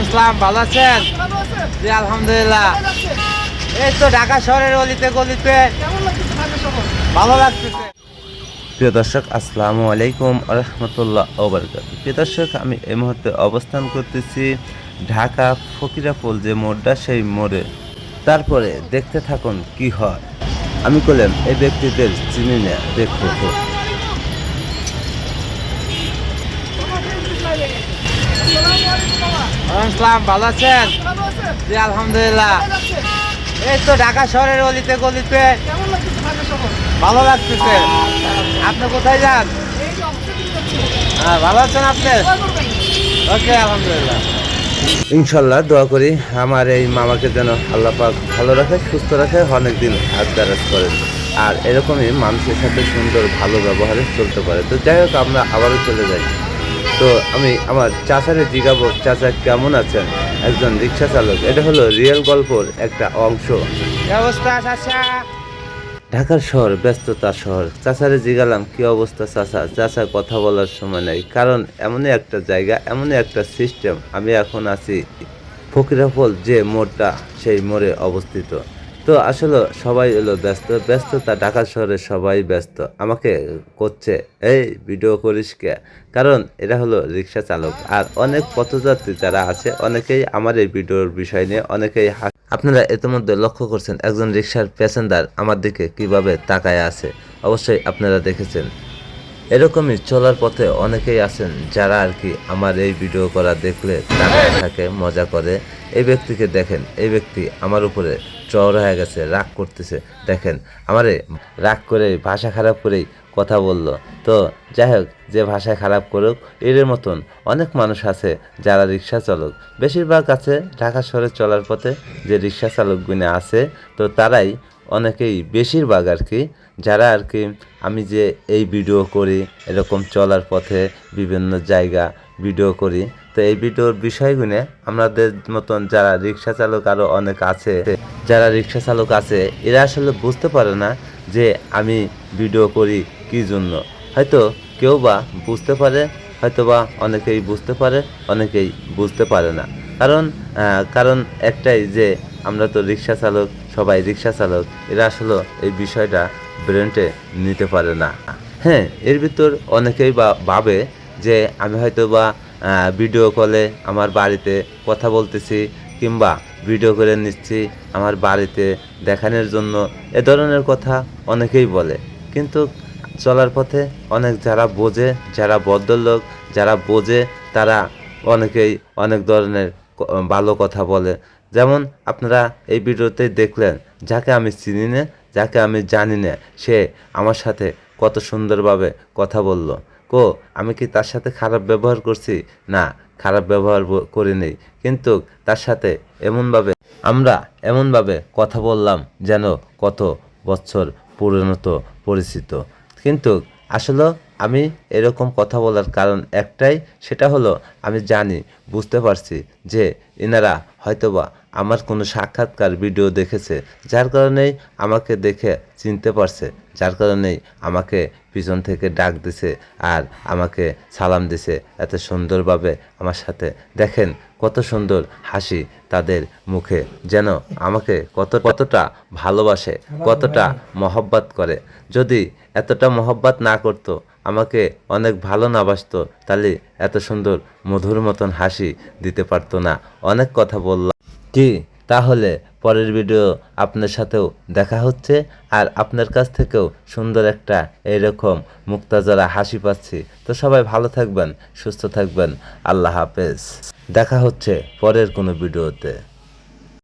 আসসালাম ভালো আছেন? জি, আলহামদুলিল্লাহ। এই তো ঢাকা শহরের অলিতে গলিতে ভালো লাগতেছে। প্রিয় দর্শক, আসসালামু আলাইকুম রহমতুল্লাহ ওবরকাত প্রিয় দর্শক, আমি এই মুহূর্তে অবস্থান করতেছি ঢাকা ফকিরাপুল যে মোড়টা, সেই মোড়ে। তারপরে দেখতে থাকুন কি হয়। আমি বললাম এই ব্যক্তিদের চিনি না দেখো আসসালাম ভালো আছেন? জি আলহামদুলিল্লাহ। এই তো ঢাকা শহরের অলিতে গলিতে। ভালো লাগতেছে। আপনি কোথায় যান? হ্যাঁ ভালো আছেন আপনি? ওকে আলহামদুলিল্লাহ। ইনশাল্লাহ দোয়া করি আমার এই মামাকে যেন আল্লাহ পাক ভালো রাখে সুস্থ রাখে অনেকদিন হাত দারাজ করেন। আর এরকমই মানুষের সাথে সুন্দর ভালো ব্যবহারে চলতে পারে। তো যাই হোক আমরা আবারও চলে যাই। তো আমি আমার চাচারে জিগাবো চাচা কেমন আছেন? একজন রিক্সা চালক। এটা হলো রিয়েল গল্পর একটা অংশ। অবস্থা চাচা। ঢাকার শহর ব্যস্ততা শহর। চাচারে জিগালাম কি অবস্থা চাচা? চাচা কথা বলার সময় নেই। কারণ এমনই একটা জায়গা এমনই একটা সিস্টেম আমি এখন আছি। ফকিরাফল যে মোড়টা সেই মোড়ে অবস্থিত। তো আসলে সবাই এলো ব্যস্ত, ব্যস্ততা, ঢাকা শহরে সবাই ব্যস্ত। আমাকে করছে, এই, ভিডিও করিস কে? কারণ এরা হলো রিক্সা চালক। আর অনেক পথযাত্রী যারা আছে, অনেকেই আমার এই ভিডিওর বিষয় নিয়ে অনেকেই আপনারা ইতিমধ্যে লক্ষ্য করছেন একজন রিক্সার প্যাসেঞ্জার আমার দিকে কীভাবে তাকায় আছে। অবশ্যই আপনারা দেখেছেন। এরকমই চলার পথে অনেকেই আছেন যারা আর কি আমার এই ভিডিও করা দেখলে তারা থাকে মজা করে। এই ব্যক্তিকে দেখেন এই ব্যক্তি আমার উপরে চওড়া হয়ে গেছে রাগ করতেছে। দেখেন আমারে রাগ করে ভাষা খারাপ করেই কথা বলল। তো যাই হোক যে ভাষায় খারাপ করুক এর মতন অনেক মানুষ আছে যারা রিক্সা চালক। বেশিরভাগ আছে ঢাকা শহরে চলার পথে যে রিক্সা চালকগুলো আছে তো তারাই অনেকেই বেশিরভাগ আর কি যারা আর কি আমি যে এই ভিডিও করি, এরকম চলার পথে বিভিন্ন জায়গা ভিডিও করি, তো এই ভিডিওর বিষয়গুলো আমাদের মতন যারা রিক্সা চালক আরও অনেক আছে, যারা রিক্সা চালক আছে, এরা আসলে বুঝতে পারে না যে আমি ভিডিও করি কী জন্য। হয়তো কেউ বা বুঝতে পারে, হয়তো বা অনেকেই বুঝতে পারে, অনেকেই বুঝতে পারে না। কারণ কারণ একটাই যে আমরা তো রিক্সা চালক সবাই রিক্সা চালক। এরা আসলে এই বিষয়টা ব্রেনটে নিতে পারে না। হ্যাঁ এর ভিতর অনেকেই বা ভাবে যে আমি হয়তো বা ভিডিও কলে আমার বাড়িতে কথা বলতেছি কিংবা ভিডিও করে নিচ্ছি আমার বাড়িতে দেখানোর জন্য, এ ধরনের কথা অনেকেই বলে। কিন্তু চলার পথে অনেক যারা বোঝে, যারা ভদ্রলোক, যারা বোঝে, তারা অনেকেই অনেক ধরনের ভালো কথা বলে। যেমন আপনারা এই ভিডিওতে দেখলেন, যাকে আমি চিনি না, যাকে আমি জানি না, সে আমার সাথে কত সুন্দরভাবে কথা বলল। কো, আমি কি তার সাথে খারাপ ব্যবহার করছি? না, খারাপ ব্যবহার করিনি কিন্তু তার সাথে এমনভাবে, আমরা এমনভাবে কথা বললাম যেন কত বছর পরিণত পরিচিত। কিন্তু আসলে আমি এরকম কথা বলার কারণ একটাই, সেটা হলো আমি জানি, বুঝতে পারছি যে এনারা হয়তোবা আমার কোনো সাক্ষাৎকার ভিডিও দেখেছে, যার কারণেই আমাকে দেখে চিনতে পারছে, যার কারণেই আমাকে পিছন থেকে ডাক দিছে আর আমাকে সালাম দিছে, এত সুন্দরভাবে আমার সাথে। দেখেন কত সুন্দর হাসি তাদের মুখে, যেন আমাকে কত, কতটা ভালোবাসে, কতটা মহব্বত করে। যদি এতটা মহব্বত না করতো আমাকে অনেক ভালো না বাসতো, তাহলে এত সুন্দর মধুর মতন হাসি দিতে পারতো না। অনেক কথা বললাম। কি? তাহলে পরের ভিডিও আপনার সাথেও দেখা হচ্ছে, আর আপনার কাছ থেকেও সুন্দর একটা এইরকম মুক্তাজরা হাসি পাচ্ছি। তো সবাই ভালো থাকবেন, সুস্থ থাকবেন। আল্লাহ হাফেজ। দেখা হচ্ছে পরের কোনো ভিডিওতে